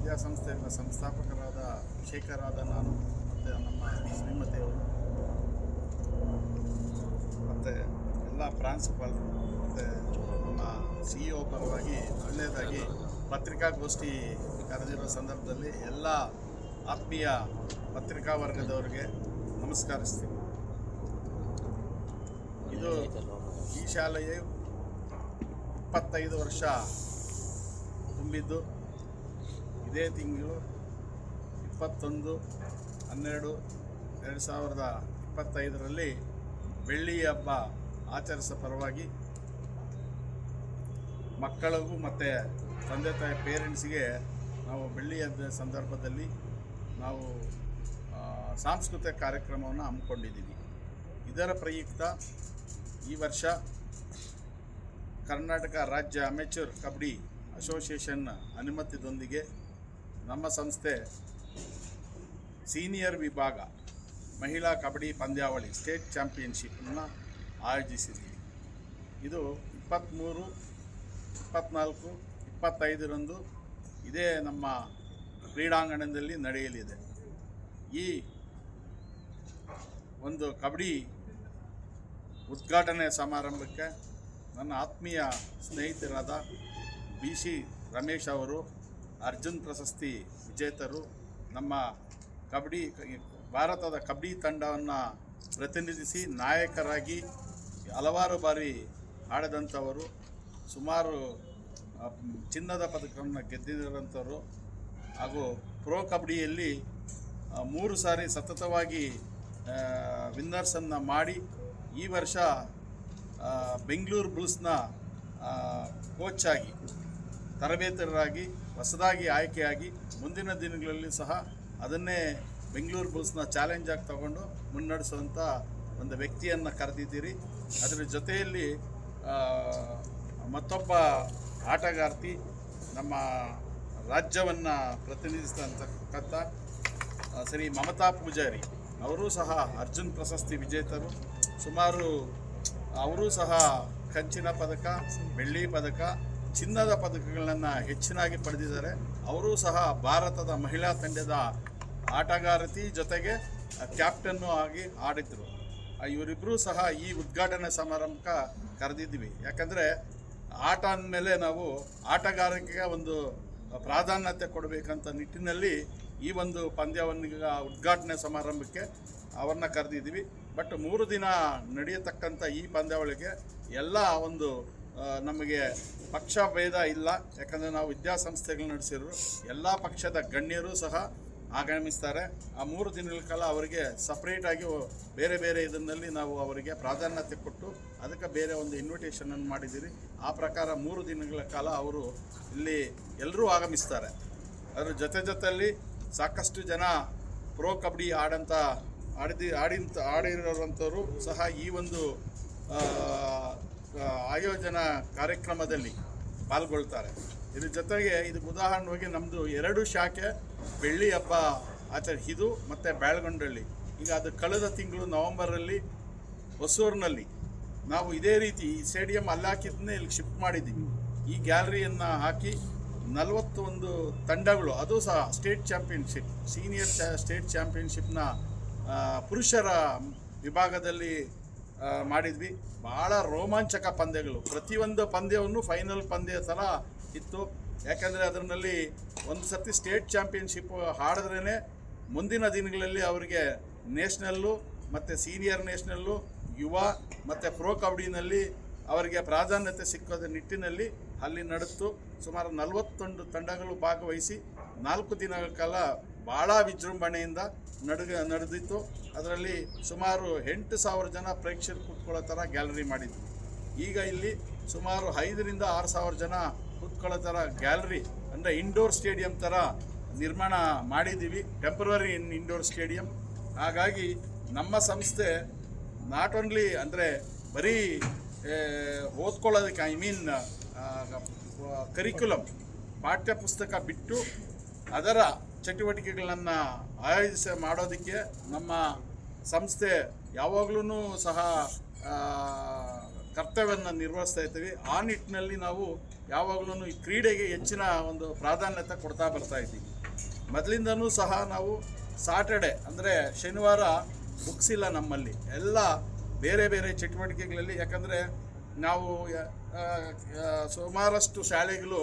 ವಿದ್ಯಾಸಂಸ್ಥೆಗಳ ಸಂಸ್ಥಾಪಕರಾದ ಶೇಖರಾದ ನಾನು ಮತ್ತು ನಮ್ಮ ಶ್ರೀಮತಿಯವರು ಮತ್ತು ಎಲ್ಲ ಪ್ರಾಂಶುಪಾಲರು ಮತ್ತು ನಮ್ಮ ಸಿ ಇ ಪರವಾಗಿ ಒಳ್ಳೆಯದಾಗಿ ಪತ್ರಿಕಾಗೋಷ್ಠಿ ಕರೆದಿರುವ ಸಂದರ್ಭದಲ್ಲಿ ಎಲ್ಲ ಆತ್ಮೀಯ ಪತ್ರಿಕಾ ವರ್ಗದವರಿಗೆ ನಮಸ್ಕರಿಸ್ತೀನಿ. ಇದು ಈ ಶಾಲೆಯು ಇಪ್ಪತ್ತೈದು ವರ್ಷ ತುಂಬಿದ್ದು. ಇದೇ ತಿಂಗಳು ಇಪ್ಪತ್ತೊಂದು, ಹನ್ನೆರಡು, ಎರಡು ಸಾವಿರದ ಇಪ್ಪತ್ತೈದರಲ್ಲಿ ಬೆಳ್ಳಿ ಹಬ್ಬ ಆಚರಿಸೋ ಪರವಾಗಿ ಮಕ್ಕಳಿಗೂ ಮತ್ತು ತಂದೆ ತಾಯಿ ಪೇರೆಂಟ್ಸಿಗೆ ನಾವು ಬೆಳ್ಳಿ ಹಬ್ಬದ ಸಂದರ್ಭದಲ್ಲಿ ನಾವು ಸಾಂಸ್ಕೃತಿಕ ಕಾರ್ಯಕ್ರಮವನ್ನು ಹಮ್ಮಿಕೊಂಡಿದ್ದೀವಿ. ಇದರ ಪ್ರಯುಕ್ತ ಈ ವರ್ಷ ಕರ್ನಾಟಕ ರಾಜ್ಯ ಅಮೆಚೂರ್ ಕಬಡ್ಡಿ ಅಸೋಸಿಯೇಷನ್ ಅನುಮತಿದೊಂದಿಗೆ ನಮ್ಮ ಸಂಸ್ಥೆ ಸೀನಿಯರ್ ವಿಭಾಗ ಮಹಿಳಾ ಕಬಡ್ಡಿ ಪಂದ್ಯಾವಳಿ ಸ್ಟೇಟ್ ಚಾಂಪಿಯನ್ಶಿಪ್ಪನ್ನು ಆಯೋಜಿಸಿದ್ದೀವಿ ಇದು ಇಪ್ಪತ್ತ್ಮೂರು, ಇಪ್ಪತ್ತ್ನಾಲ್ಕು, ಇಪ್ಪತ್ತೈದರಂದು ಇದೇ ನಮ್ಮ ಕ್ರೀಡಾಂಗಣದಲ್ಲಿ ನಡೆಯಲಿದೆ. ಈ ಒಂದು ಕಬಡ್ಡಿ ಉದ್ಘಾಟನೆ ಸಮಾರಂಭಕ್ಕೆ ನನ್ನ ಆತ್ಮೀಯ ಸ್ನೇಹಿತರಾದ ಬಿ ಸಿ ರಮೇಶ್ ಅವರು ಅರ್ಜುನ್ ಪ್ರಶಸ್ತಿ ವಿಜೇತರು ನಮ್ಮ ಕಬಡ್ಡಿ, ಭಾರತದ ಕಬಡ್ಡಿ ತಂಡವನ್ನು ಪ್ರತಿನಿಧಿಸಿ ನಾಯಕರಾಗಿ ಹಲವಾರು ಬಾರಿ ಆಡದಂಥವರು. ಸುಮಾರು ಚಿನ್ನದ ಪದಕವನ್ನು ಗೆದ್ದಿರುವಂಥವರು. ಹಾಗೂ ಪ್ರೋ ಕಬಡ್ಡಿಯಲ್ಲಿ ಮೂರು ಸಾರಿ ಸತತವಾಗಿ ವಿನ್ನರ್ಸನ್ನು ಮಾಡಿ ಈ ವರ್ಷ ಬೆಂಗಳೂರು ಬುಲ್ಸ್ನ ಕೋಚ್ ಆಗಿ, ತರಬೇತರಾಗಿ ಹೊಸದಾಗಿ ಆಯ್ಕೆಯಾಗಿ ಮುಂದಿನ ದಿನಗಳಲ್ಲಿ ಸಹ ಅದನ್ನೇ ಬೆಂಗಳೂರು ಬುಲ್ಸ್ನ ಚಾಲೆಂಜ್ ಆಗಿ ತಗೊಂಡು ಮುನ್ನಡೆಸುವಂಥ ಒಂದು ವ್ಯಕ್ತಿಯನ್ನು ಕರೆದಿದ್ದೀರಿ. ಅದರ ಜೊತೆಯಲ್ಲಿ ಮತ್ತೊಬ್ಬ ಆಟಗಾರ್ತಿ ನಮ್ಮ ರಾಜ್ಯವನ್ನು ಪ್ರತಿನಿಧಿಸ್ತಕ್ಕಂಥ ಆ, ಶ್ರೀ ಮಮತಾ ಪೂಜಾರಿ. ಅವರೂ ಸಹ ಅರ್ಜುನ್ ಪ್ರಶಸ್ತಿ ವಿಜೇತರು. ಸುಮಾರು ಅವರೂ ಸಹ ಕಂಚಿನ ಪದಕ ಬೆಳ್ಳಿ ಪದಕ ಚಿನ್ನದ ಪದಕಗಳನ್ನು ಹೆಚ್ಚಿನಾಗಿ ಪಡೆದಿದ್ದಾರೆ. ಅವರೂ ಸಹ ಭಾರತದ ಮಹಿಳಾ ತಂಡದ ಆಟಗಾರತಿ ಜೊತೆಗೆ ಕ್ಯಾಪ್ಟನ್ನು ಆಗಿ ಆಡಿದ್ರು. ಇವರಿಬ್ಬರೂ ಸಹ ಈ ಉದ್ಘಾಟನಾ ಸಮಾರಂಭಕ್ಕೆ ಕರೆದಿದ್ವಿ ಯಾಕಂದರೆ ಆಟ ಅಂದಮೇಲೆ ನಾವು ಆಟಗಾರಿಕೆಗೆ ಒಂದು ಪ್ರಾಧಾನ್ಯತೆ ಕೊಡಬೇಕಂತ ನಿಟ್ಟಿನಲ್ಲಿ ಈ ಒಂದು ಪಂದ್ಯವನ್ನು ಉದ್ಘಾಟನೆ ಸಮಾರಂಭಕ್ಕೆ ಅವ್ರನ್ನ ಕರೆದಿದ್ದೀವಿ. ಬಟ್ ಮೂರು ದಿನ ನಡೆಯತಕ್ಕಂಥ ಈ ಪಂದ್ಯಾವಳಿಗೆ ಎಲ್ಲ ಒಂದು ನಮಗೆ ಪಕ್ಷ ಭೇದ ಇಲ್ಲ. ಯಾಕಂದರೆ ನಾವು ವಿದ್ಯಾಸಂಸ್ಥೆಗಳು ನಡೆಸಿದ್ರು ಎಲ್ಲ ಪಕ್ಷದ ಗಣ್ಯರು ಸಹ ಆಗಮಿಸ್ತಾರೆ. ಆ ಮೂರು ದಿನಗಳ ಕಾಲ ಅವರಿಗೆ ಸಪ್ರೇಟಾಗಿ ಬೇರೆ ಬೇರೆ ಇದನ್ನಲ್ಲಿ ನಾವು ಅವರಿಗೆ ಪ್ರಾಧಾನ್ಯತೆ ಕೊಟ್ಟು ಅದಕ್ಕೆ ಬೇರೆ ಒಂದು ಇನ್ವಿಟೇಷನನ್ನು ಮಾಡಿದ್ದೀರಿ. ಆ ಪ್ರಕಾರ ಮೂರು ದಿನಗಳ ಕಾಲ ಅವರು ಇಲ್ಲಿ ಎಲ್ಲರೂ ಆಗಮಿಸ್ತಾರೆ. ಅದರ ಜೊತೆ ಜೊತೆಯಲ್ಲಿ ಸಾಕಷ್ಟು ಜನ ಪ್ರೋ ಕಬಡ್ಡಿ ಆಡಂತ, ಆಡಿದ, ಆಡಿಂತ, ಆಡಿರೋರಂಥವ್ರು ಸಹ ಈ ಒಂದು ಆಯೋಜನಾ ಕಾರ್ಯಕ್ರಮದಲ್ಲಿ ಪಾಲ್ಗೊಳ್ತಾರೆ. ಇದ್ರ ಜೊತೆಗೆ ಇದು ಉದಾಹರಣೆಗೆ ನಮ್ಮದು ಎರಡು ಶಾಖೆ ಬೆಳ್ಳಿ ಹಬ್ಬ ಆಚರ ಇದು ಮತ್ತು ಬ್ಯಾಳ್ಗೊಂಡಳ್ಳಿ. ಈಗ ಅದು ಕಳೆದ ತಿಂಗಳು ನವಂಬರಲ್ಲಿ ಹೊಸೂರಿನಲ್ಲಿ. ನಾವು ಇದೇ ರೀತಿ ಈ ಸ್ಟೇಡಿಯಂ ಅಲ್ಲಾಕಿದ್ದನ್ನೇ ಇಲ್ಲಿ ಶಿಫ್ಟ್ ಮಾಡಿದ್ದೀವಿ. ಈ ಗ್ಯಾಲರಿಯನ್ನು ಹಾಕಿ ನಲವತ್ತೊಂದು ತಂಡಗಳು, ಅದು ಸಹ ಸ್ಟೇಟ್ ಚಾಂಪಿಯನ್ಶಿಪ್, ಸೀನಿಯರ್ ಸ್ಟೇಟ್ ಚಾಂಪಿಯನ್ಶಿಪ್ನ ಪುರುಷರ ವಿಭಾಗದಲ್ಲಿ ಮಾಡಿದ್ವಿ. ಭಾಳ ರೋಮಾಂಚಕ ಪಂದ್ಯಗಳು. ಪ್ರತಿಯೊಂದು ಪಂದ್ಯವನ್ನು ಫೈನಲ್ ಪಂದ್ಯ ಥರ ಇತ್ತು. ಯಾಕಂದರೆ ಅದರಲ್ಲಿ ಒಂದು ಸರ್ತಿ ಸ್ಟೇಟ್ ಚಾಂಪಿಯನ್ಶಿಪ್ ಹಾಡಿದ್ರೇ ಮುಂದಿನ ದಿನಗಳಲ್ಲಿ ಅವರಿಗೆ ನ್ಯಾಷನಲ್ಲು ಮತ್ತು ಸೀನಿಯರ್ ನ್ಯಾಷನಲ್ಲು ಯುವ ಮತ್ತು ಪ್ರೋ ಕಬಡ್ಡಿನಲ್ಲಿ ಅವರಿಗೆ ಪ್ರಾಧಾನ್ಯತೆ ಸಿಕ್ಕೋದ ನಿಟ್ಟಿನಲ್ಲಿ ಅಲ್ಲಿ ನಡೆದು ಸುಮಾರು ನಲವತ್ತೊಂದು ತಂಡಗಳು ಭಾಗವಹಿಸಿ ನಾಲ್ಕು ದಿನಗಳ ಕಾಲ ಭಾಳ ವಿಜೃಂಭಣೆಯಿಂದ ನಡೆದಿತ್ತು. ಅದರಲ್ಲಿ ಸುಮಾರು ಎಂಟು ಸಾವಿರ ಜನ ಪ್ರೇಕ್ಷಕರು ಕೂತ್ಕೊಳ್ಳೋ ಥರ ಗ್ಯಾಲರಿ ಮಾಡಿದ್ವಿ ಈಗ ಇಲ್ಲಿ ಸುಮಾರು ಐದರಿಂದ ಆರು ಸಾವಿರ ಜನ ಕೂತ್ಕೊಳ್ಳೋ ಥರ ಗ್ಯಾಲರಿ ಅಂದರೆ ಇಂಡೋರ್ ಸ್ಟೇಡಿಯಂ ಥರ ನಿರ್ಮಾಣ ಮಾಡಿದ್ದೀವಿ. ಟೆಂಪ್ರವರಿ ಇನ್ ಇಂಡೋರ್ ಸ್ಟೇಡಿಯಂ ಹಾಗಾಗಿ ನಮ್ಮ ಸಂಸ್ಥೆ ನಾಟ್ ಓನ್ಲಿ ಅಂದರೆ ಬರೀ ಓದ್ಕೊಳ್ಳೋದಕ್ಕೆ ಐ ಮೀನ್ ಕರಿಕ್ಯುಲಮ್ ಪಾಠ್ಯ ಪುಸ್ತಕ ಬಿಟ್ಟು ಅದರ ಚಟುವಟಿಕೆಗಳನ್ನು ಆಯೋಜಿಸ ಮಾಡೋದಕ್ಕೆ ನಮ್ಮ ಸಂಸ್ಥೆ ಯಾವಾಗಲೂ ಸಹ ಕರ್ತವ್ಯವನ್ನು ನಿರ್ವಹಿಸ್ತಾ ಇದ್ದೀವಿ. ಆ ನಿಟ್ಟಿನಲ್ಲಿ ನಾವು ಯಾವಾಗಲೂ ಈ ಕ್ರೀಡೆಗೆ ಹೆಚ್ಚಿನ ಒಂದು ಪ್ರಾಧಾನ್ಯತೆ ಕೊಡ್ತಾ ಬರ್ತಾ ಇದ್ದೀವಿ. ಮೊದಲಿಂದನೂ ಸಹ ನಾವು ಸಾಟರ್ಡೆ ಅಂದರೆ ಶನಿವಾರ ಬುಕ್ಸ್ ಇಲ್ಲ ನಮ್ಮಲ್ಲಿ. ಎಲ್ಲ ಬೇರೆ ಬೇರೆ ಚಟುವಟಿಕೆಗಳಲ್ಲಿ, ಯಾಕಂದರೆ ನಾವು ಸುಮಾರಷ್ಟು ಶಾಲೆಗಳು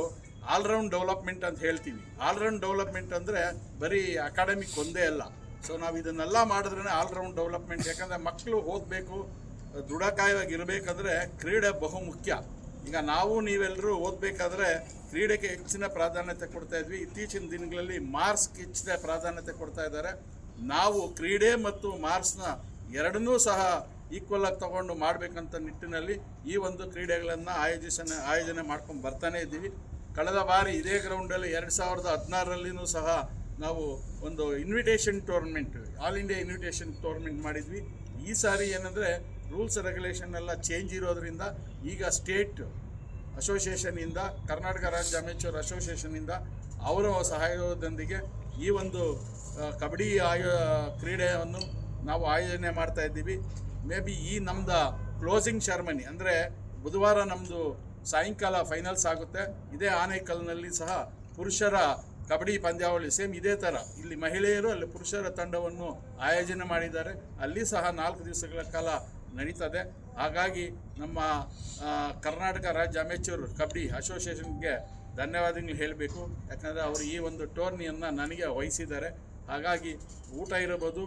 ಆಲ್ರೌಂಡ್ ಡೆವಲಪ್ಮೆಂಟ್ ಅಂತ ಹೇಳ್ತೀವಿ ಆಲ್ರೌಂಡ್ ಡೆವಲಪ್ಮೆಂಟ್ ಅಂದರೆ ಬರೀ ಅಕಾಡೆಮಿಕ್ ಒಂದೇ ಅಲ್ಲ. ಸೊ ನಾವು ಇದನ್ನೆಲ್ಲ ಮಾಡಿದ್ರೆ ಆಲ್ರೌಂಡ್ ಡೆವಲಪ್ಮೆಂಟ್. ಯಾಕಂದರೆ ಮಕ್ಕಳು ಓದಬೇಕು ದೃಢಕಾಯವಾಗಿ ಇರಬೇಕಂದ್ರೆ ಕ್ರೀಡೆ ಬಹು ಮುಖ್ಯ. ಈಗ ನಾವು ನೀವೆಲ್ಲರೂ ಓದಬೇಕಾದ್ರೆ ಕ್ರೀಡೆಗೆ ಹೆಚ್ಚಿನ ಪ್ರಾಧಾನ್ಯತೆ ಕೊಡ್ತಾ ಇದ್ವಿ. ಇತ್ತೀಚಿನ ದಿನಗಳಲ್ಲಿ ಮಾರ್ಕ್ಸ್ಗೆ ಹೆಚ್ಚಿನ ಪ್ರಾಧಾನ್ಯತೆ ಕೊಡ್ತಾ ಇದ್ದಾರೆ. ನಾವು ಕ್ರೀಡೆ ಮತ್ತು ಮಾರ್ಕ್ಸ್ನ ಎರಡನ್ನೂ ಸಹ ಈಕ್ವಲ್ ಆಗಿ ತಗೊಂಡು ಮಾಡಬೇಕಂತ ನಿಟ್ಟಿನಲ್ಲಿ ಈ ಒಂದು ಕ್ರೀಡೆಗಳನ್ನು ಆಯೋಜಿಸ ಆಯೋಜನೆ ಮಾಡ್ಕೊಂಡು ಬರ್ತಾನೆ ಇದ್ದೀವಿ. ಕಳೆದ ಬಾರಿ ಇದೇ ಗ್ರೌಂಡಲ್ಲಿ ಎರಡು ಸಾವಿರದ ಹದಿನಾರರಲ್ಲಿನೂ ಸಹ ನಾವು ಒಂದು invitation tournament all India invitation tournament ಮಾಡಿದ್ವಿ. ಈ ಸಾರಿ ಏನಂದರೆ ರೂಲ್ಸ್ ರೆಗ್ಯುಲೇಷನ್ ಎಲ್ಲ ಚೇಂಜ್ ಇರೋದರಿಂದ ಈಗ ಸ್ಟೇಟ್ ಅಸೋಸಿಯೇಷನಿಂದ ಕರ್ನಾಟಕ ರಾಜ್ಯ ಅಮೇಚೂರ್ ಅಸೋಸಿಯೇಷನಿಂದ ಅವರ ಸಹಯೋಗದೊಂದಿಗೆ ಈ ಒಂದು ಕಬಡ್ಡಿ ಆಯೋ, ಕ್ರೀಡೆಯನ್ನು ನಾವು ಆಯೋಜನೆ ಮಾಡ್ತಾ ಇದ್ದೀವಿ. ಮೇ ಬಿ ಈ ನಮ್ಮದು ಕ್ಲೋಸಿಂಗ್ ಸೆರೆಮನಿ ಅಂದರೆ ಬುಧವಾರ ನಮ್ಮದು ಸಾಯಂಕಾಲ ಫೈನಲ್ಸ್ ಆಗುತ್ತೆ. ಇದೇ ಆನೇಕಲ್ನಲ್ಲಿ ಸಹ ಪುರುಷರ ಕಬಡ್ಡಿ ಪಂದ್ಯಾವಳಿ ಸೇಮ್ ಇದೇ ಥರ ಇಲ್ಲಿ ಮಹಿಳೆಯರು ಅಲ್ಲಿ ಪುರುಷರ ತಂಡವನ್ನು ಆಯೋಜನೆ ಮಾಡಿದ್ದಾರೆ. ಅಲ್ಲಿ ಸಹ ನಾಲ್ಕು ದಿವಸಗಳ ಕಾಲ ನಡೀತದೆ. ಹಾಗಾಗಿ ನಮ್ಮ ಕರ್ನಾಟಕ ರಾಜ್ಯ ಅಮೇಚೂರ್ ಕಬಡ್ಡಿ ಅಸೋಸಿಯೇಷನ್ಗೆ ಧನ್ಯವಾದಗಳು ಹೇಳಬೇಕು. ಯಾಕಂದರೆ ಅವರು ಈ ಒಂದು ಟೋರ್ನಿಯನ್ನು ನನಗೆ ವಹಿಸಿದ್ದಾರೆ. ಹಾಗಾಗಿ ಊಟ ಇರ್ಬೋದು,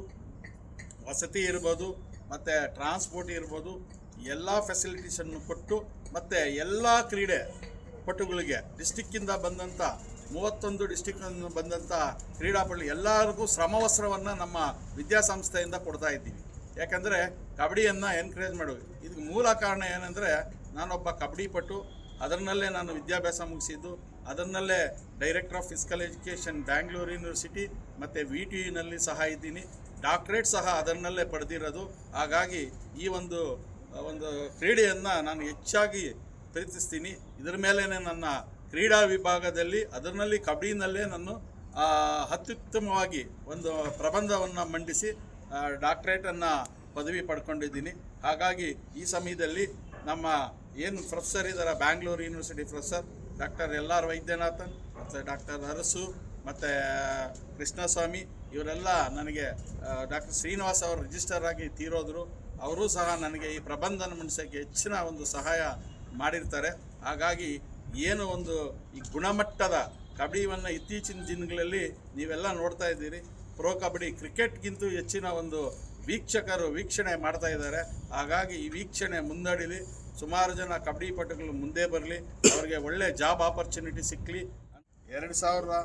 ವಸತಿ ಇರ್ಬೋದು, ಮತ್ತು ಟ್ರಾನ್ಸ್ಪೋರ್ಟ್ ಇರ್ಬೋದು ಎಲ್ಲ ಫೆಸಿಲಿಟೀಸನ್ನು ಕೊಟ್ಟು ಮತ್ತು ಎಲ್ಲ ಕ್ರೀಡೆ ಪಟುಗಳಿಗೆ ಡಿಸ್ಟಿಕ್ಕಿಂದ ಬಂದಂಥ ಮೂವತ್ತೊಂದು ಡಿಸ್ಟಿಕ್ಕಿಂದ ಬಂದಂಥ ಕ್ರೀಡಾಪಟು ಎಲ್ಲರಿಗೂ ಶ್ರಮವಸ್ತ್ರವನ್ನು ನಮ್ಮ ವಿದ್ಯಾಸಂಸ್ಥೆಯಿಂದ ಕೊಡ್ತಾ ಇದ್ದೀವಿ. ಯಾಕಂದರೆ ಕಬಡ್ಡಿಯನ್ನು ಎನ್ಕರೇಜ್ ಮಾಡೋದು ಇದಕ್ಕೆ ಮೂಲ ಕಾರಣ ಏನಂದರೆ ನಾನೊಬ್ಬ ಕಬಡ್ಡಿ ಪಟು ಅದರಲ್ಲೇ ನಾನು ವಿದ್ಯಾಭ್ಯಾಸ ಮುಗಿಸಿದ್ದು ಅದರಲ್ಲೇ director of physical education Bangalore university ಮತ್ತು ವಿ ಟಿ ಯುನಲ್ಲಿ ಸಹ ಇದ್ದೀನಿ. ಡಾಕ್ಟ್ರೇಟ್ ಸಹ ಅದರಲ್ಲೇ ಪಡೆದಿರೋದು. ಹಾಗಾಗಿ ಈ ಒಂದು ಒಂದು ಕ್ರೀಡೆಯನ್ನು ನಾನು ಹೆಚ್ಚಾಗಿ ಪ್ರೀತಿಸ್ತೀನಿ. ಇದರ ಮೇಲೇ ನನ್ನ ಕ್ರೀಡಾ ವಿಭಾಗದಲ್ಲಿ ಅದರಲ್ಲಿ ಕಬಡ್ಡಿನಲ್ಲೇ ನಾನು ಅತ್ಯುತ್ತಮವಾಗಿ ಒಂದು ಪ್ರಬಂಧವನ್ನು ಮಂಡಿಸಿ ಡಾಕ್ಟ್ರೇಟನ್ನು ಪದವಿ ಪಡ್ಕೊಂಡಿದ್ದೀನಿ. ಹಾಗಾಗಿ ಈ ಸಮಯದಲ್ಲಿ ನಮ್ಮ ಏನು ಪ್ರೊಫೆಸರ್ ಇದ್ದಾರೆ Bangalore university professor, doctor L R Vaidyanathan, ಮತ್ತು ಡಾಕ್ಟರ್ ಅರಸು, ಮತ್ತು, ಕೃಷ್ಣಸ್ವಾಮಿ, ಇವರೆಲ್ಲ ನನಗೆ ಡಾಕ್ಟರ್ ಶ್ರೀನಿವಾಸ್ ಅವರು ರಿಜಿಸ್ಟರ್ ಆಗಿ ತೀರೋದ್ರು. ಅವರೂ ಸಹ ನನಗೆ ಈ ಪ್ರಬಂಧನ ಮಂಡಿಸೋಕ್ಕೆ ಹೆಚ್ಚಿನ ಒಂದು ಸಹಾಯ ಮಾಡಿರ್ತಾರೆ. ಹಾಗಾಗಿ ಏನು ಒಂದು ಈ ಗುಣಮಟ್ಟದ ಕಬಡ್ಡಿಯನ್ನು ಇತ್ತೀಚಿನ ದಿನಗಳಲ್ಲಿ ನೀವೆಲ್ಲ ನೋಡ್ತಾ ಇದ್ದೀರಿ. ಪ್ರೋ ಕಬಡ್ಡಿ ಕ್ರಿಕೆಟ್ಗಿಂತೂ ಹೆಚ್ಚಿನ ಒಂದು ವೀಕ್ಷಕರು ವೀಕ್ಷಣೆ ಮಾಡ್ತಾ ಇದ್ದಾರೆ. ಹಾಗಾಗಿ ಈ ವೀಕ್ಷಣೆ ಮುನ್ನಡೀಲಿ ಸುಮಾರು ಜನ ಕಬಡ್ಡಿ ಪಟುಗಳು ಮುಂದೆ ಬರಲಿ. ಅವರಿಗೆ ಒಳ್ಳೆ ಜಾಬ್ ಆಪರ್ಚುನಿಟಿ ಸಿಕ್ಕಲಿ ಎರಡು ಸಾವಿರದ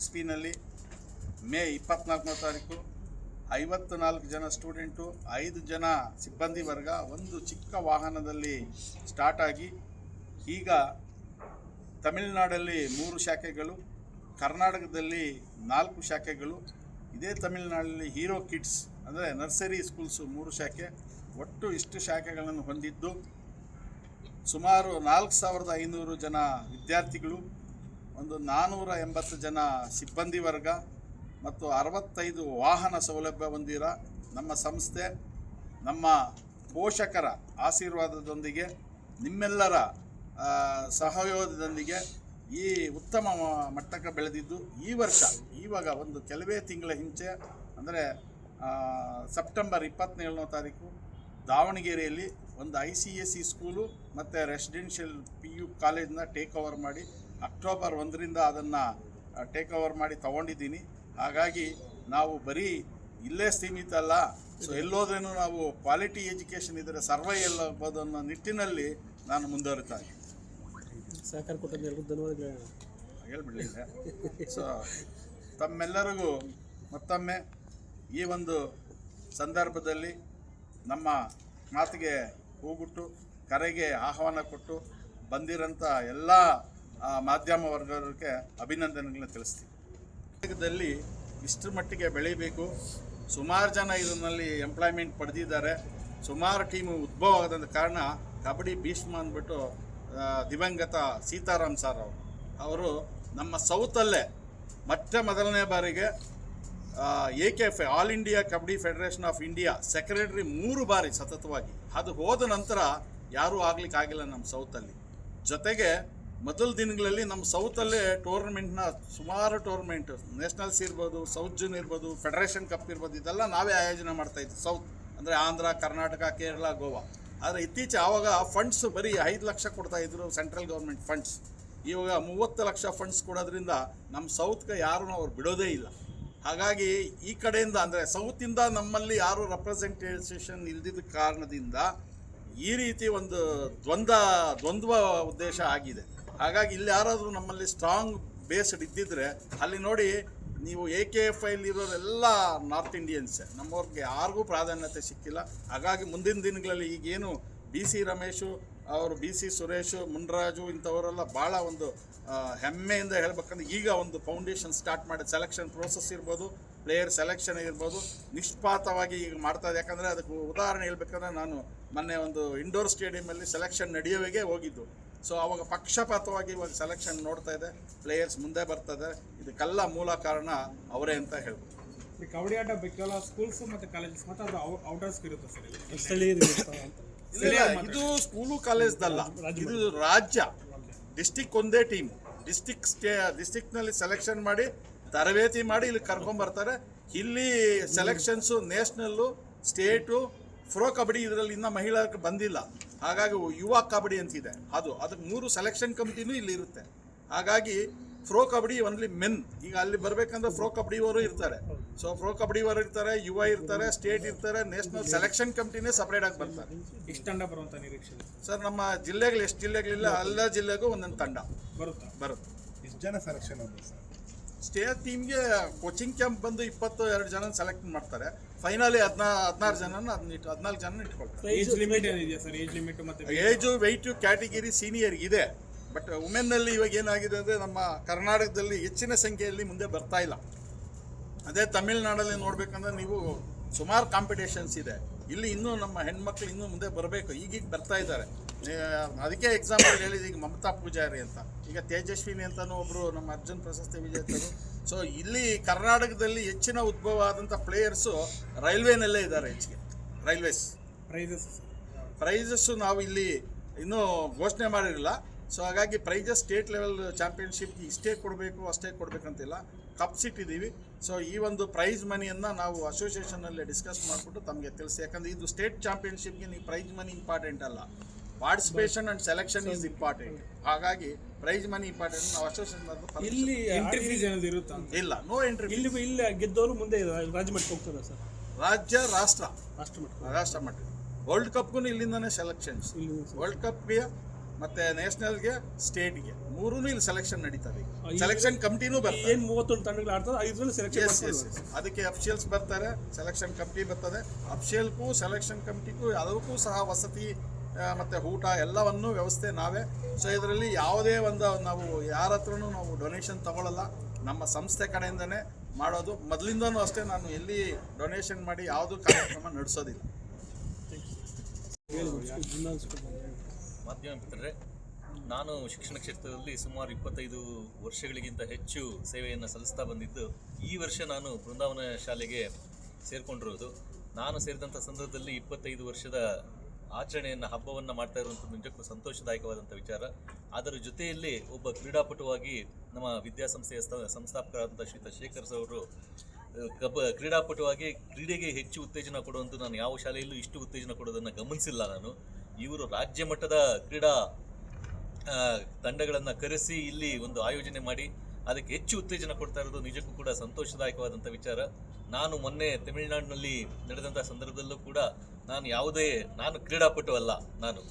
ಇಸ್ಪಿನಲ್ಲಿ ಮೇ ಇಪ್ಪತ್ನಾಲ್ಕನೇ ತಾರೀಕು ಐವತ್ತು ನಾಲ್ಕು ಜನ ಸ್ಟೂಡೆಂಟು, ಐದು ಜನ ಸಿಬ್ಬಂದಿ ವರ್ಗ, ಒಂದು ಚಿಕ್ಕ ವಾಹನದಲ್ಲಿ ಸ್ಟಾರ್ಟ್ ಆಗಿ ಈಗ ತಮಿಳುನಾಡಲ್ಲಿ ಮೂರು ಶಾಖೆಗಳು, ಕರ್ನಾಟಕದಲ್ಲಿ ನಾಲ್ಕು ಶಾಖೆಗಳು, ಇದೇ ತಮಿಳುನಾಡಲ್ಲಿ ಹೀರೋ ಕಿಡ್ಸ್ ಅಂದರೆ ನರ್ಸರಿ ಸ್ಕೂಲ್ಸು ಮೂರು ಶಾಖೆ, ಒಟ್ಟು ಇಷ್ಟು ಶಾಖೆಗಳನ್ನು ಹೊಂದಿದ್ದು ಸುಮಾರು ನಾಲ್ಕು ಸಾವಿರದ ಐನೂರು ಜನ ವಿದ್ಯಾರ್ಥಿಗಳು, ಒಂದು ನಾನ್ನೂರ ಎಂಬತ್ತು ಜನ ಸಿಬ್ಬಂದಿ ವರ್ಗ ಮತ್ತು ಅರವತ್ತೈದು ವಾಹನ ಸೌಲಭ್ಯ ಹೊಂದಿರ ನಮ್ಮ ಸಂಸ್ಥೆ, ನಮ್ಮ ಪೋಷಕರ ಆಶೀರ್ವಾದದೊಂದಿಗೆ, ನಿಮ್ಮೆಲ್ಲರ ಸಹಯೋಗದೊಂದಿಗೆ ಈ ಉತ್ತಮ ಮಟ್ಟಕ್ಕೆ ಬೆಳೆದಿದ್ದು ಈ ವರ್ಷ, ಇವಾಗ ಒಂದು ಕೆಲವೇ ತಿಂಗಳ ಹಿಂಚೆ, ಅಂದರೆ ಸೆಪ್ಟೆಂಬರ್ ಇಪ್ಪತ್ತೇಳನೇ ತಾರೀಕು, ದಾವಣಗೆರೆಯಲ್ಲಿ ಒಂದು I C S C school ಮತ್ತು ರೆಸಿಡೆನ್ಷಿಯಲ್ ಪಿ ಯು ಕಾಲೇಜನ್ನ ಟೇಕ್ ಓವರ್ ಮಾಡಿ ಅಕ್ಟೋಬರ್ ಒಂದರಿಂದ ಅದನ್ನು ಟೇಕ್ ಓವರ್ ಮಾಡಿ ತಗೊಂಡಿದ್ದೀನಿ. ಹಾಗಾಗಿ ನಾವು ಬರೀ ಇಲ್ಲೇ ಸೀಮಿತ ಅಲ್ಲ ಸೊ ಎಲ್ಲೋದ್ರೂ ನಾವು ಕ್ವಾಲಿಟಿ ಎಜುಕೇಷನ್ ಇದ್ದರೆ ಸರ್ವೈ ಎಲ್ಲ ಅನ್ನೋ ನಿಟ್ಟಿನಲ್ಲಿ ನಾನು ಮುಂದುವರಿತಾ ಇದ್ದೀನಿ. ಸಹಕಾರ ಹೇಳ್ಬಿಡ್ಲಿಲ್ಲ ಸೊ ತಮ್ಮೆಲ್ಲರಿಗೂ ಮತ್ತೊಮ್ಮೆ ಈ ಒಂದು ಸಂದರ್ಭದಲ್ಲಿ ನಮ್ಮ ಮಾತಿಗೆ ಹೂಗುಟ್ಟು ಕರೆಗೆ ಆಹ್ವಾನ ಕೊಟ್ಟು ಬಂದಿರೋಂಥ ಎಲ್ಲ ಮಾಧ್ಯಮ ವರ್ಗಕ್ಕೆ ಅಭಿನಂದನೆಗಳನ್ನ ತಿಳಿಸ್ತೀವಿ ಭಾರತದಲ್ಲಿ ಇಷ್ಟರ ಮಟ್ಟಿಗೆ ಬೆಳಿಬೇಕು. ಸುಮಾರು ಜನ ಇದರಲ್ಲಿ ಎಂಪ್ಲಾಯ್ಮೆಂಟ್ ಪಡೆದಿದ್ದಾರೆ. ಸುಮಾರು ಟೀಮು ಉದ್ಭವ ಆದ ಕಾರಣ ಕಬಡ್ಡಿ ಭೀಷ್ಮ ಅಂದ್ಬಿಟ್ಟು ದಿವಂಗತ ಸೀತಾರಾಮ್ ಸರ್ ಅವರು. ಅವರು ನಮ್ಮ ಸೌತಲ್ಲೇ ಮತ್ತೆ ಮೊದಲನೇ ಬಾರಿಗೆ A K F all India kabaddi federation of India secretary ಮೂರು ಬಾರಿ ಸತತವಾಗಿ. ಅದು ಹೋದ ನಂತರ ಯಾರೂ ಆಗ್ಲಿಕ್ಕೆ ಆಗಿಲ್ಲ ನಮ್ಮ ಸೌತಲ್ಲಿ ಜೊತೆಗೆ ಮೊದಲ ದಿನಗಳಲ್ಲಿ ನಮ್ಮ ಸೌತಲ್ಲೇ ಟೂರ್ನಮೆಂಟ್ನ ಸುಮಾರು ಟೂರ್ನಮೆಂಟ್, ನ್ಯಾಷನಲ್ಸ್ ಇರ್ಬೋದು, ಸೌತ್ ಜೂನ್ ಇರ್ಬೋದು, ಫೆಡರೇಷನ್ ಕಪ್ ಇರ್ಬೋದು, ಇದೆಲ್ಲ ನಾವೇ ಆಯೋಜನೆ ಮಾಡ್ತಾ ಇದ್ವಿ ಸೌತ್, ಅಂದರೆ ಆಂಧ್ರ, ಕರ್ನಾಟಕ, ಕೇರಳ, ಗೋವಾ. ಆದರೆ ಇತ್ತೀಚೆ ಆವಾಗ ಫಂಡ್ಸ್ ಬರೀ ಐದು ಲಕ್ಷ ಕೊಡ್ತಾ ಇದ್ರು ಸೆಂಟ್ರಲ್ ಗೌರ್ಮೆಂಟ್ ಫಂಡ್ಸ್ ಇವಾಗ ಮೂವತ್ತು ಲಕ್ಷ ಫಂಡ್ಸ್ ಕೊಡೋದ್ರಿಂದ ನಮ್ಮ ಸೌತ್ಗೆ ಯಾರೂ ಅವ್ರು ಬಿಡೋದೇ ಇಲ್ಲ. ಹಾಗಾಗಿ ಈ ಕಡೆಯಿಂದ ಅಂದರೆ ಸೌತಿಂದ ನಮ್ಮಲ್ಲಿ ಯಾರು ರೆಪ್ರೆಸೆಂಟೇಷನ್ ಇಲ್ದಿದ್ದ ಕಾರಣದಿಂದ ಈ ರೀತಿ ಒಂದು ದ್ವಂದ್ವ ದ್ವಂದ್ವ ಉದ್ದೇಶ ಆಗಿದೆ. ಹಾಗಾಗಿ ಇಲ್ಲಿ ಯಾರಾದರೂ ನಮ್ಮಲ್ಲಿ ಸ್ಟ್ರಾಂಗ್ ಬೇಸ್ಡ್ ಇದ್ದಿದ್ರೆ, ಅಲ್ಲಿ ನೋಡಿ ನೀವು ಎ ಕೆ ಎಫ್ ಇರೋರೆಲ್ಲ ನಾರ್ತ್ ಇಂಡಿಯನ್ಸ್ ನಮ್ಮವ್ರಿಗೆ ಯಾರಿಗೂ ಪ್ರಾಧಾನ್ಯತೆ ಸಿಕ್ಕಿಲ್ಲ. ಹಾಗಾಗಿ ಮುಂದಿನ ದಿನಗಳಲ್ಲಿ ಈಗೇನು ಬಿ ಸಿ ರಮೇಶು, ಅವರು ಬಿ ಸಿ ಸುರೇಶು, ಮುನ್ರಾಜು ಇಂಥವರೆಲ್ಲ ಭಾಳ ಒಂದು ಹೆಮ್ಮೆಯಿಂದ ಹೇಳ್ಬೇಕಂದ್ರೆ ಈಗ ಒಂದು ಫೌಂಡೇಶನ್ ಸ್ಟಾರ್ಟ್ ಮಾಡಿ ಸೆಲೆಕ್ಷನ್ ಪ್ರೋಸೆಸ್ ಇರ್ಬೋದು ಪ್ಲೇಯರ್ ಸೆಲೆಕ್ಷನ್ ಇರ್ಬೋದು. ನಿಷ್ಪಾತವಾಗಿ ಈಗ ಮಾಡ್ತಾ ಇದೆ. ಯಾಕಂದರೆ ಅದಕ್ಕೆ ಉದಾಹರಣೆ ಹೇಳ್ಬೇಕಂದ್ರೆ ನಾನು ಮೊನ್ನೆ ಒಂದು ಇಂಡೋರ್ ಸ್ಟೇಡಿಯಮಲ್ಲಿ ಸೆಲೆಕ್ಷನ್ ನಡೆಯುವಾಗೆ ಹೋಗಿದ್ದು. ಸೊ ಅವಾಗ ಪಕ್ಷಪಾತವಾಗಿ ಇವಾಗ ಸೆಲೆಕ್ಷನ್ ನೋಡ್ತಾ ಇದೆ ಪ್ಲೇಯರ್ಸ್ ಮುಂದೆ ಬರ್ತದೆ. ಇದಕ್ಕೆಲ್ಲ ಮೂಲ ಕಾರಣ ಅವರೇ ಅಂತ ಹೇಳ್ಬೋದು. ಈ ಕಬಡ್ಡಿ ಆಟ ಬೇಕಲ್ಲ ಸ್ಕೂಲ್ಸ್ ಮತ್ತೆ ಕಾಲೇಜಸ್ ಮತ್ತೆ ಅದು ಔಟರ್ಸ್ ಇರುತ್ತೆ ಸರ್ ಸ್ಥಳೀಯ ಇದು ಸ್ಕೂಲು ಕಾಲೇಜ್ದಲ್ಲ ಇದು ರಾಜ್ಯ ಡಿಸ್ಟಿಕ್ ಒಂದೇ ಟೀಮ್ ಡಿಸ್ಟಿಕ್ ಸ್ಟೇ ಡಿಸ್ಟಿಕ್ನಲ್ಲಿ ಸೆಲೆಕ್ಷನ್ ಮಾಡಿ ತರಬೇತಿ ಮಾಡಿ ಇಲ್ಲಿ ಕರ್ಕೊಂಬರ್ತಾರೆ ಇಲ್ಲಿ selections national state pro kabaddi ಇದರಲ್ಲಿ ಇನ್ನೂ ಮಹಿಳಾ ಬಂದಿಲ್ಲ. ಹಾಗಾಗಿ ಯುವ ಕಬಡ್ಡಿ ಅಂತಿದೆ. ಅದು ಅದಕ್ಕೆ ಮೂರು ಸೆಲೆಕ್ಷನ್ ಕಮಿಟಿನೂ ಇಲ್ಲಿ ಇರುತ್ತೆ. ಹಾಗಾಗಿ ಫ್ರೋ ಕಬಡ್ಡಿ ಒನ್ಲಿ ಮೆನ್ ಈಗ ಅಲ್ಲಿ ಬರಬೇಕಂದ್ರೆ ಫ್ರೋ ಕಬಡ್ಡಿಯವರು ಇರ್ತಾರೆ. ಸೊ ಫ್ರೋ ಕಬಡ್ಡಿಯವರು ಇರ್ತಾರೆ ಯುವ ಇರ್ತಾರೆ ಸ್ಟೇಟ್ ಇರ್ತಾರೆ ನ್ಯಾಷನಲ್ ಸೆಲೆಕ್ಷನ್ ಕಮಿಟಿನೇ ಸಪ್ರೇಟ್ ಆಗಿ ಬರ್ತಾರೆ. ಇಷ್ಟು ತಂಡ ಬರುವಂತ ನಿರೀಕ್ಷೆ ಸರ್ ನಮ್ಮ ಜಿಲ್ಲೆಗಳು ಎಷ್ಟು ಜಿಲ್ಲೆಗಳಿಲ್ಲ ಎಲ್ಲ ಜಿಲ್ಲೆಗೂ ಒಂದೊಂದು ತಂಡ. ಬರುತ್ತೆ? ಬರುತ್ತೆ. ಇಷ್ಟು ಜನ ಸೆಲೆಕ್ಷನ್ ಆಗುತ್ತೆ ಸರ್. ಸ್ಟೇಟ್ ಟೀಮ್ಗೆ ಕೋಚಿಂಗ್ ಕ್ಯಾಂಪ್ ಬಂದು ಇಪ್ಪತ್ತು ಎರಡು ಜನ ಸೆಲೆಕ್ಟ್ ಮಾಡ್ತಾರೆ. ಫೈನಲಿ ಹದಿನಾ ಹದಿನಾರು ಜನನ ಇಟ್ಟು ಹದಿನಾಲ್ಕು ಜನ ಇಟ್ಕೊಳ್ತಾರೆ. ಏಜ್ ಲಿಮಿಟ್ ಏನಿದೆಯಾ ಸರ್ ಏಜ್ ಲಿಮಿಟ್ ಮತ್ತೆ ಏಜು ವೆಯ್ಟು ಕ್ಯಾಟಗಿರಿ ಸೀನಿಯರ್ ಇದೆ. ಬಟ್ ವುಮೆನ್ನಲ್ಲಿ ಇವಾಗ ಏನಾಗಿದೆ ಅಂದರೆ ನಮ್ಮ ಕರ್ನಾಟಕದಲ್ಲಿ ಹೆಚ್ಚಿನ ಸಂಖ್ಯೆಯಲ್ಲಿ ಮುಂದೆ ಬರ್ತಾ ಇಲ್ಲ. ಅದೇ ತಮಿಳ್ನಾಡಲ್ಲಿ ನೋಡ್ಬೇಕಂದ್ರೆ ನೀವು ಸುಮಾರು ಕಾಂಪಿಟೇಷನ್ಸ್ ಇದೆ. ಇಲ್ಲಿ ಇನ್ನೂ ನಮ್ಮ ಹೆಣ್ಮಕ್ಳು ಇನ್ನೂ ಮುಂದೆ ಬರಬೇಕು. ಈಗೀಗ ಬರ್ತಾ ಇದ್ದಾರೆ. ಅದಕ್ಕೆ ಎಕ್ಸಾಂಪಲ್ ಹೇಳಿದ ಈಗ ಮಮತಾ ಪೂಜಾರಿ ಅಂತ. ಈಗ ತೇಜಸ್ವಿನಿ ಅಂತಾನು ಒಬ್ಬರು ನಮ್ಮ ಅರ್ಜುನ್ ಪ್ರಶಸ್ತಿ ವಿಜೇತರು. ಸೊ ಇಲ್ಲಿ ಕರ್ನಾಟಕದಲ್ಲಿ ಹೆಚ್ಚಿನ ಉದ್ಭವ ಆದಂಥ ಪ್ಲೇಯರ್ಸು ರೈಲ್ವೇನಲ್ಲೇ ಇದ್ದಾರೆ ಹೆಚ್ಚಿಗೆ. ರೈಲ್ವೇಸ್. ಪ್ರೈಸಸ್ ಪ್ರೈಸಸ್ಸು ನಾವು ಇಲ್ಲಿ ಇನ್ನೂ ಘೋಷಣೆ ಮಾಡಿರಲಿಲ್ಲ. ಸೊ ಹಾಗಾಗಿ ಪ್ರೈಸಸ್ ಸ್ಟೇಟ್ ಲೆವೆಲ್ ಚಾಂಪಿಯನ್ಶಿಪ್ ಇಷ್ಟೇ ಕೊಡಬೇಕು ಅಷ್ಟೇ ಕೊಡಬೇಕಂತಿಲ್ಲ. ಕಪ್ಸ್ ಇಟ್ಟಿದ್ದೀವಿ ಸೊ ಈ ಒಂದು ಪ್ರೈಸ್ ಮನಿಯನ್ನು ನಾವು ಅಸೋಸಿಯೇಷನಲ್ಲಿ ಡಿಸ್ಕಸ್ ಮಾಡಿಬಿಟ್ಟು ತಮಗೆ ತಿಳಿಸಿ. ಯಾಕಂದರೆ ಇದು ಸ್ಟೇಟ್ ಚಾಂಪಿಯನ್ಶಿಪ್ಗೆ ನೀವು ಪ್ರೈಸ್ ಮನಿ ಇಂಪಾರ್ಟೆಂಟ್ ಅಲ್ಲ. Participation and selection is important ಹಾಗಾಗಿ ಪ್ರೈಸ್ ಮನಿ ಇಂಪಾರ್ಟೆಂಟ್ ನಾವು ಅಸೋಸಿಯೇಷನ್ ಇಲ್ಲಿ ಎಂಟ್ರಿ ಫೀಸ್ ಏನಾದ್ರು ಇರುತ್ತಾ ಇಲ್ಲ ನೋ ಎಂಟ್ರಿ ಇಲ್ಲಿ ಇಲ್ಲಿ ಗೆದ್ದವರು ಮುಂದೆ ರಾಜ್ಯ ಮಟ್ಟಕ್ಕೆ ಹೋಗ್ತಾರೆ ಸರ್? ರಾಜ್ಯ ರಾಷ್ಟ್ರ. ರಾಷ್ಟ್ರ ಮಟ್ಟ ರಾಷ್ಟ್ರ ಮಟ್ಟ. ವರ್ಲ್ಡ್ ಕಪ್ಗೂ ಇಲ್ಲಿಂದನೇ ಸೆಲೆಕ್ಷನ್ಸ್ ವರ್ಲ್ಡ್ ಕಪ್ಗೆ ಮತ್ತೆ ನ್ಯಾಷನಲ್ಗೆ ಸ್ಟೇಟ್ಗೆ ಮೂರೂ ಇಲ್ಲಿ ಸೆಲೆಕ್ಷನ್ ನಡೀತದೆ. ಸೆಲೆಕ್ಷನ್ ಕಮಿಟಿನೂ ಬರ್ತದೆ ಏನು ಮೂವತ್ತೊಂದು ತಂಡಗಳು ಆಡ್ತಾರೆ ಐದರಲ್ಲಿ ಸೆಲೆಕ್ಷನ್ ಅದಕ್ಕೆ ಅಫಿಷಿಯಲ್ಸ್ ಬರ್ತಾರೆ ಸೆಲೆಕ್ಷನ್ ಕಮಿಟಿ ಬರ್ತದೆ. ಅಫಿಷಿಯಲ್ಗೂ ಸೆಲೆಕ್ಷನ್ ಕಮಿಟಿಗೂ ಅದಕ್ಕೂ ಸಹ ವಸತಿ ಮತ್ತೆ ಊಟ ಎಲ್ಲವನ್ನು ವ್ಯವಸ್ಥೆ ನಾವೇ. ಸೊ ಇದರಲ್ಲಿ ಯಾವುದೇ ಒಂದು ನಾವು ಯಾರ ಹತ್ರನೂ ನಾವು ಡೊನೇಷನ್ ತಗೊಳ್ಳಲ್ಲ ನಮ್ಮ ಸಂಸ್ಥೆ ಕಡೆಯಿಂದನೇ ಮಾಡೋದು. ಮೊದಲಿಂದನೂ ಅಷ್ಟೇ ನಾನು ಎಲ್ಲಿ ಡೊನೇಷನ್ ಮಾಡಿ ಯಾವುದು ಕಾರ್ಯಕ್ರಮ ನಡೆಸೋದಿಲ್ಲ. ಮಾಧ್ಯಮ ಮಿತ್ರರೇ, ನಾನು ಶಿಕ್ಷಣ ಕ್ಷೇತ್ರದಲ್ಲಿ ಸುಮಾರು ಇಪ್ಪತ್ತೈದು ವರ್ಷಗಳಿಗಿಂತ ಹೆಚ್ಚು ಸೇವೆಯನ್ನು ಸಲ್ಲಿಸ್ತಾ ಬಂದಿದ್ದು, ಈ ವರ್ಷ ನಾನು ಬೃಂದಾವನ ಶಾಲೆಗೆ ಸೇರಿಕೊಂಡಿರೋದು. ನಾನು ಸೇರಿದಂಥ ಸಂದರ್ಭದಲ್ಲಿ ಇಪ್ಪತ್ತೈದು ವರ್ಷದ ಆಚರಣೆಯನ್ನು, ಹಬ್ಬವನ್ನು ಮಾಡ್ತಾ ಇರುವಂಥ ನಿಜಕ್ಕೂ ಸಂತೋಷದಾಯಕವಾದಂಥ ವಿಚಾರ. ಅದರ ಜೊತೆಯಲ್ಲಿ ಒಬ್ಬ ಕ್ರೀಡಾಪಟುವಾಗಿ ನಮ್ಮ ವಿದ್ಯಾಸಂಸ್ಥೆಯ ಸ್ಥ- ಸಂಸ್ಥಾಪಕರಾದಂಥ ಶ್ರೀತ ಶೇಖರ್ ಅವರು ಕಬ್ಬ ಕ್ರೀಡಾಪಟುವಾಗಿ ಕ್ರೀಡೆಗೆ ಹೆಚ್ಚು ಉತ್ತೇಜನ ಕೊಡುವಂಥ ನಾನು ಯಾವ ಶಾಲೆಯಲ್ಲೂ ಇಷ್ಟು ಉತ್ತೇಜನ ಕೊಡೋದನ್ನು ಗಮನಿಸಿಲ್ಲ ನಾನು. ಇವರು ರಾಜ್ಯ ಮಟ್ಟದ ಕ್ರೀಡಾ ತಂಡಗಳನ್ನು ಕರೆಸಿ ಇಲ್ಲಿ ಒಂದು ಆಯೋಜನೆ ಮಾಡಿ ಅದಕ್ಕೆ ಹೆಚ್ಚು ಉತ್ತೇಜನ ಕೊಡ್ತಾ ಇರೋದು ನಿಜಕ್ಕೂ ಕೂಡ ಸಂತೋಷದಾಯಕವಾದಂಥ ವಿಚಾರ. ನಾನು ಮೊನ್ನೆ ತಮಿಳುನಾಡಿನಲ್ಲಿ ನಡೆದಂಥ ಸಂದರ್ಭದಲ್ಲೂ ಕೂಡ ನಾನು ಯಾವುದೇ, ನಾನು ಕ್ರೀಡಾಪಟು ಅಲ್ಲ ನಾನು.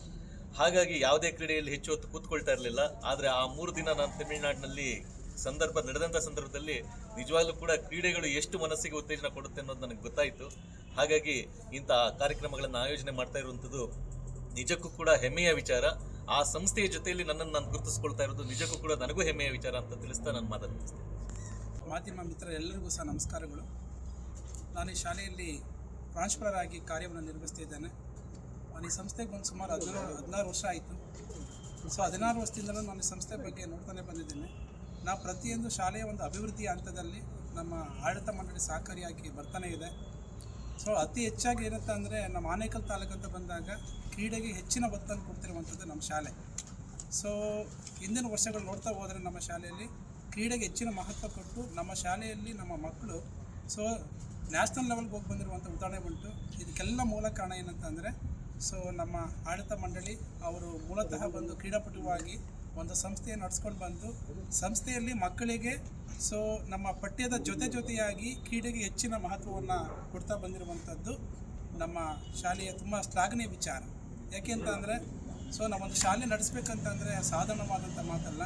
ಹಾಗಾಗಿ ಯಾವುದೇ ಕ್ರೀಡೆಯಲ್ಲಿ ಹೆಚ್ಚು ಹೊತ್ತು ಕೂತ್ಕೊಳ್ತಾ ಇರಲಿಲ್ಲ. ಆದರೆ ಆ ಮೂರು ದಿನ ನಾನು ತಮಿಳುನಾಡಿನಲ್ಲಿ ಸಂದರ್ಭ ನಡೆದಂಥ ಸಂದರ್ಭದಲ್ಲಿ ನಿಜವಾಗ್ಲೂ ಕೂಡ ಕ್ರೀಡೆಗಳು ಎಷ್ಟು ಮನಸ್ಸಿಗೆ ಉತ್ತೇಜನ ಕೊಡುತ್ತೆ ಅನ್ನೋದು ನನಗೆ ಗೊತ್ತಾಯಿತು. ಹಾಗಾಗಿ ಇಂಥ ಕಾರ್ಯಕ್ರಮಗಳನ್ನು ಆಯೋಜನೆ ಮಾಡ್ತಾ ಇರುವಂಥದ್ದು ನಿಜಕ್ಕೂ ಕೂಡ ಹೆಮ್ಮೆಯ ವಿಚಾರ. ಆ ಸಂಸ್ಥೆಯ ಜೊತೆಯಲ್ಲಿ ನನ್ನನ್ನು ನಾನು ಗುರುತಿಸ್ಕೊಳ್ತಾ ಇರೋದು ನಿಜಕ್ಕೂ ಕೂಡ ನನಗೂ ಹೆಮ್ಮೆಯ ವಿಚಾರ ಅಂತ ತಿಳಿಸ್ತಾ ನಾನು ಮಾತಾಡ್ತೀನಿ ಮಾಧ್ಯಮ ಮಿತ್ರರೆಲ್ಲರಿಗೂ ಸಹ ನಮಸ್ಕಾರಗಳು. ನಾನು ಈ ಶಾಲೆಯಲ್ಲಿ ಪ್ರಾಂಶುಪಾಲರಾಗಿ ಕಾರ್ಯವನ್ನು ನಿರ್ವಹಿಸ್ತಿದ್ದೇನೆ ನಾನು ಈ ಸಂಸ್ಥೆಗೆ ಬಂದು ಸುಮಾರು ಹದಿನಾರು ಹದಿನಾರು ವರ್ಷ ಆಯಿತು. ಸೊ ಹದಿನಾರು ವರ್ಷದಿಂದಲೂ ನಾನು ಈ ಸಂಸ್ಥೆ ಬಗ್ಗೆ ನೋಡ್ತಾನೆ ಬಂದಿದ್ದೇನೆ. ನಾವು ಪ್ರತಿಯೊಂದು ಶಾಲೆಯ ಒಂದು ಅಭಿವೃದ್ಧಿಯ ಹಂತದಲ್ಲಿ ನಮ್ಮ ಆಡಳಿತ ಮಂಡಳಿ ಸಹಕಾರಿಯಾಗಿ ಬರ್ತಾನೆ ಇದೆ. ಸೊ ಅತಿ ಹೆಚ್ಚಾಗಿ ಏನಂತ ಅಂದರೆ ನಮ್ಮ ಆನೇಕಲ್ ತಾಲೂಕು ಅಂತ ಬಂದಾಗ ಕ್ರೀಡೆಗೆ ಹೆಚ್ಚಿನ ಒತ್ತನ್ನು ಕೊಡ್ತಿರುವಂಥದ್ದು ನಮ್ಮ ಶಾಲೆ. ಸೊ ಹಿಂದಿನ ವರ್ಷಗಳು ನೋಡ್ತಾ ಹೋದರೆ ನಮ್ಮ ಶಾಲೆಯಲ್ಲಿ ಕ್ರೀಡೆಗೆ ಹೆಚ್ಚಿನ ಮಹತ್ವ ಕೊಟ್ಟು ನಮ್ಮ ಶಾಲೆಯಲ್ಲಿ ನಮ್ಮ ಮಕ್ಕಳು ಸೊ ನ್ಯಾಷನಲ್ ಲೆವೆಲ್ಗೆ ಹೋಗಿ ಬಂದಿರುವಂಥ ಉದಾಹರಣೆ ಉಂಟು ಇದಕ್ಕೆಲ್ಲ ಮೂಲ ಕಾರಣ ಏನಂತಂದರೆ ಸೊ ನಮ್ಮ ಆಡಳಿತ ಮಂಡಳಿ ಅವರು ಮೂಲತಃ ಬಂದು ಕ್ರೀಡಾಪಟುವಾಗಿ ಒಂದು ಸಂಸ್ಥೆಯನ್ನು ನಡೆಸ್ಕೊಂಡು ಬಂದು ಸಂಸ್ಥೆಯಲ್ಲಿ ಮಕ್ಕಳಿಗೆ ಸೊ ನಮ್ಮ ಪಠ್ಯದ ಜೊತೆ ಜೊತೆಯಾಗಿ ಕ್ರೀಡೆಗೆ ಹೆಚ್ಚಿನ ಮಹತ್ವವನ್ನು ಕೊಡ್ತಾ ಬಂದಿರುವಂಥದ್ದು ನಮ್ಮ ಶಾಲೆಯ ತುಂಬ ಶ್ಲಾಘನೀಯ ವಿಚಾರ. ಯಾಕೆ ಅಂತ ಅಂದರೆ ಸೊ ನಾವೊಂದು ಶಾಲೆ ನಡೆಸ್ಬೇಕಂತಂದರೆ ಸಾಧಾರಣವಾದಂಥ ಮಾತಲ್ಲ.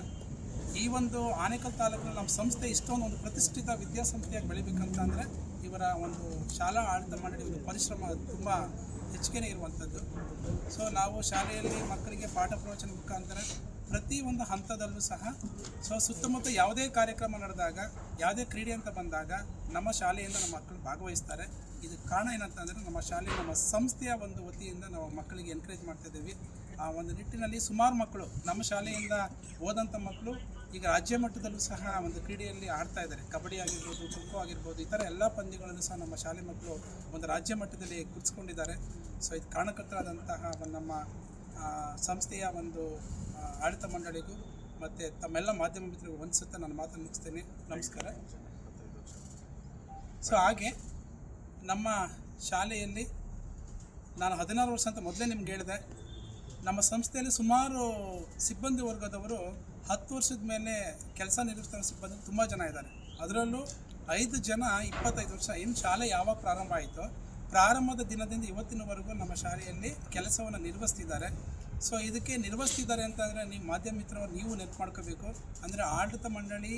ಈ ಒಂದು ಆನೇಕಲ್ ತಾಲೂಕಿನ ನಮ್ಮ ಸಂಸ್ಥೆ ಇಷ್ಟೊಂದು ಒಂದು ಪ್ರತಿಷ್ಠಿತ ವಿದ್ಯಾಸಂಸ್ಥೆಯಾಗಿ ಬೆಳಿಬೇಕಂತಂದರೆ ಇವರ ಒಂದು ಶಾಲಾ ಆಡಳಿತ ಮಂಡಳಿ ಒಂದು ಪರಿಶ್ರಮ ತುಂಬ ಹೆಚ್ಚಿಗೆ ಇರುವಂಥದ್ದು. ಸೊ ನಾವು ಶಾಲೆಯಲ್ಲಿ ಮಕ್ಕಳಿಗೆ ಪಾಠ ಪ್ರವಚನ ಮುಖಾಂತರ ಪ್ರತಿ ಒಂದು ಹಂತದಲ್ಲೂ ಸಹ ಸೊ ಸುತ್ತಮುತ್ತ ಯಾವುದೇ ಕಾರ್ಯಕ್ರಮ ನಡೆದಾಗ, ಯಾವುದೇ ಕ್ರೀಡೆ ಅಂತ ಬಂದಾಗ ನಮ್ಮ ಶಾಲೆಯಿಂದ ನಮ್ಮ ಮಕ್ಕಳು ಭಾಗವಹಿಸ್ತಾರೆ. ಇದು ಕಾರಣ ಏನಂತಂದರೆ ನಮ್ಮ ಶಾಲೆ ನಮ್ಮ ಸಂಸ್ಥೆಯ ಒಂದು ವತಿಯಿಂದ ನಾವು ಮಕ್ಕಳಿಗೆ ಎನ್ಕರೇಜ್ ಮಾಡ್ತಾ ಇದ್ದೀವಿ. ಆ ಒಂದು ನಿಟ್ಟಿನಲ್ಲಿ ಸುಮಾರು ಮಕ್ಕಳು ನಮ್ಮ ಶಾಲೆಯಿಂದ ಹೋದಂಥ ಮಕ್ಕಳು ಈಗ ರಾಜ್ಯ ಮಟ್ಟದಲ್ಲೂ ಸಹ ಒಂದು ಕ್ರೀಡೆಯಲ್ಲಿ ಆಡ್ತಾ ಇದ್ದಾರೆ. ಕಬಡ್ಡಿ ಆಗಿರ್ಬೋದು ಖೋ ಖೋ ಆಗಿರ್ಬೋದು, ಈ ಥರ ಎಲ್ಲ ಪಂದ್ಯಗಳನ್ನು ಸಹ ನಮ್ಮ ಶಾಲೆ ಮಕ್ಕಳು ಒಂದು ರಾಜ್ಯ ಮಟ್ಟದಲ್ಲಿ ಗುರುತಿಸ್ಕೊಂಡಿದ್ದಾರೆ ಸೊ ಇದು ಕಾರಣಕರ್ತರಾದಂತಹ ನಮ್ಮ ಸಂಸ್ಥೆಯ ಒಂದು ಆಡಳಿತ ಮಂಡಳಿಗೂ ಮತ್ತು ತಮ್ಮೆಲ್ಲ ಮಾಧ್ಯಮ ಮಿತ್ರರಿಗೂ ಒಂದ್ಸುತ್ತ ನಾನು ಮಾತನ್ನು ಮುಗಿಸ್ತೇನೆ. ನಮಸ್ಕಾರ. ಸೊ ಹಾಗೆ ನಮ್ಮ ಶಾಲೆಯಲ್ಲಿ ನಾನು ಹದಿನಾರು ವರ್ಷ ಅಂತ ಮೊದಲೇ ನಿಮ್ಗೆ ಹೇಳಿದೆ. ನಮ್ಮ ಸಂಸ್ಥೆಯಲ್ಲಿ ಸುಮಾರು ಸಿಬ್ಬಂದಿ ವರ್ಗದವರು ಹತ್ತು ವರ್ಷದ ಮೇಲೆ ಕೆಲಸ ನಿರ್ವಹಿಸ್ತಿರೋ ಸಿಬ್ಬಂದಿ ತುಂಬ ಜನ ಇದ್ದಾರೆ. ಅದರಲ್ಲೂ ಐದು ಜನ ಇಪ್ಪತ್ತೈದು ವರ್ಷ. ಏನು ಶಾಲೆ ಯಾವಾಗ ಪ್ರಾರಂಭ ಆಯಿತೋ ಪ್ರಾರಂಭದ ದಿನದಿಂದ ಇವತ್ತಿನವರೆಗೂ ನಮ್ಮ ಶಾಲೆಯಲ್ಲಿ ಕೆಲಸವನ್ನು ನಿರ್ವಹಿಸ್ತಿದ್ದಾರೆ. ಸೊ ಇದಕ್ಕೆ ನಿರ್ವಹಿಸ್ತಿದ್ದಾರೆ ಅಂತಂದರೆ ನೀವು ಮಾಧ್ಯಮ ಮಿತ್ರವರು ನೀವು ನೆನಪು ಮಾಡ್ಕೋಬೇಕು. ಅಂದರೆ ಆಡಳಿತ ಮಂಡಳಿ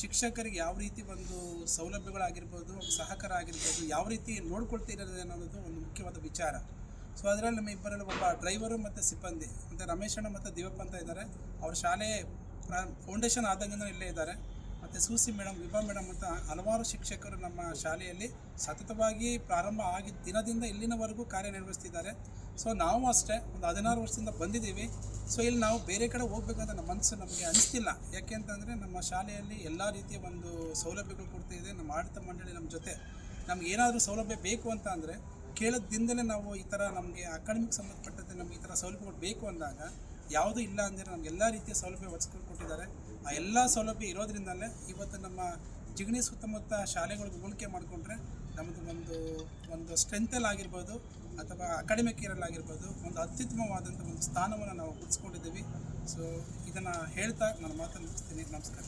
ಶಿಕ್ಷಕರಿಗೆ ಯಾವ ರೀತಿ ಒಂದು ಸೌಲಭ್ಯಗಳಾಗಿರ್ಬೋದು ಸಹಕಾರ ಆಗಿರ್ಬೋದು ಯಾವ ರೀತಿ ನೋಡ್ಕೊಳ್ತಿರೋದು ಅನ್ನೋದು ಒಂದು ಮುಖ್ಯವಾದ ವಿಚಾರ. ಸೊ ಅದರಲ್ಲಿ ನಮ್ಮ ಇಬ್ಬರಲ್ಲಿ ಒಬ್ಬ ಡ್ರೈವರು ಮತ್ತು ಸಿಬ್ಬಂದಿ, ಮತ್ತು ರಮೇಶಣ್ಣ ಮತ್ತು ದಿವಪ್ಪ ಅಂತ ಇದ್ದಾರೆ. ಅವ್ರ ಶಾಲೆ ಫೌಂಡೇಶನ್ ಆದಂಗೆ ಇಲ್ಲೇ ಇದ್ದಾರೆ. ಮತ್ತು ಸೂಸಿ ಮೇಡಮ್ ವಿಭಾ ಮೇಡಮ್ ಅಂತ ಹಲವಾರು ಶಿಕ್ಷಕರು ನಮ್ಮ ಶಾಲೆಯಲ್ಲಿ ಸತತವಾಗಿ ಪ್ರಾರಂಭ ಆಗಿ ದಿನದಿಂದ ಇಲ್ಲಿನವರೆಗೂ ಕಾರ್ಯನಿರ್ವಹಿಸ್ತಿದ್ದಾರೆ. ಸೊ ನಾವು ಅಷ್ಟೇ ಒಂದು ಹದಿನಾರು ವರ್ಷದಿಂದ ಬಂದಿದ್ದೀವಿ. ಸೊ ಇಲ್ಲಿ ನಾವು ಬೇರೆ ಕಡೆ ಹೋಗ್ಬೇಕಂತ ನಮ್ಮ ಮನಸ್ಸು ನಮಗೆ ಅನಿಸ್ತಿಲ್ಲ. ಯಾಕೆ ಅಂತಂದರೆ ನಮ್ಮ ಶಾಲೆಯಲ್ಲಿ ಎಲ್ಲ ರೀತಿಯ ಒಂದು ಸೌಲಭ್ಯಗಳು ಕೊಡ್ತಾ ಇದೆ. ನಮ್ಮ ಆಡಳಿತ ಮಂಡಳಿ ನಮ್ಮ ಜೊತೆ. ನಮ್ಗೆ ಏನಾದರೂ ಸೌಲಭ್ಯ ಬೇಕು ಅಂತ ಅಂದರೆ ಕೇಳೋದ್ದಿಂದಲೇ ನಾವು ಈ ಥರ ನಮಗೆ ಅಕಾಡೆಮಿಕ್ ಸಂಬಂಧಪಟ್ಟಂತೆ ನಮಗೆ ಈ ಥರ ಸೌಲಭ್ಯಗಳು ಬೇಕು ಅಂದಾಗ, ಯಾವುದೂ ಇಲ್ಲ ಅಂದರೆ ನಮ್ಗೆ ಎಲ್ಲ ರೀತಿಯ ಸೌಲಭ್ಯ ಒದಗಿಸ್ಕೊಂಡು ಕೊಟ್ಟಿದ್ದಾರೆ. ಆ ಎಲ್ಲ ಸೌಲಭ್ಯ ಇರೋದ್ರಿಂದಲೇ ಇವತ್ತು ನಮ್ಮ ಜಿಗಣಿ ಸುತ್ತಮುತ್ತ ಶಾಲೆಗಳಿಗೆ ಹೋಲಿಕೆ ಮಾಡಿಕೊಂಡ್ರೆ ನಮ್ಮದು ಒಂದು ಒಂದು ಸ್ಟ್ರೆಂತಲ್ಲಿ ಆಗಿರ್ಬೋದು ಅಥವಾ ಅಕಾಡೆಮಿಕ್ ಇಯರಲ್ಲಿ ಆಗಿರ್ಬೋದು ಒಂದು ಅತ್ಯುತ್ತಮವಾದಂಥ ಒಂದು ಸ್ಥಾನವನ್ನು ನಾವು ಉಳಿಸ್ಕೊಂಡಿದ್ದೀವಿ. ಸೊ ಇದನ್ನು ಹೇಳ್ತಾ ನಾನು ಮಾತನ್ನು ಮುಗಿಸ್ತೀನಿ. ನಮಸ್ಕಾರ.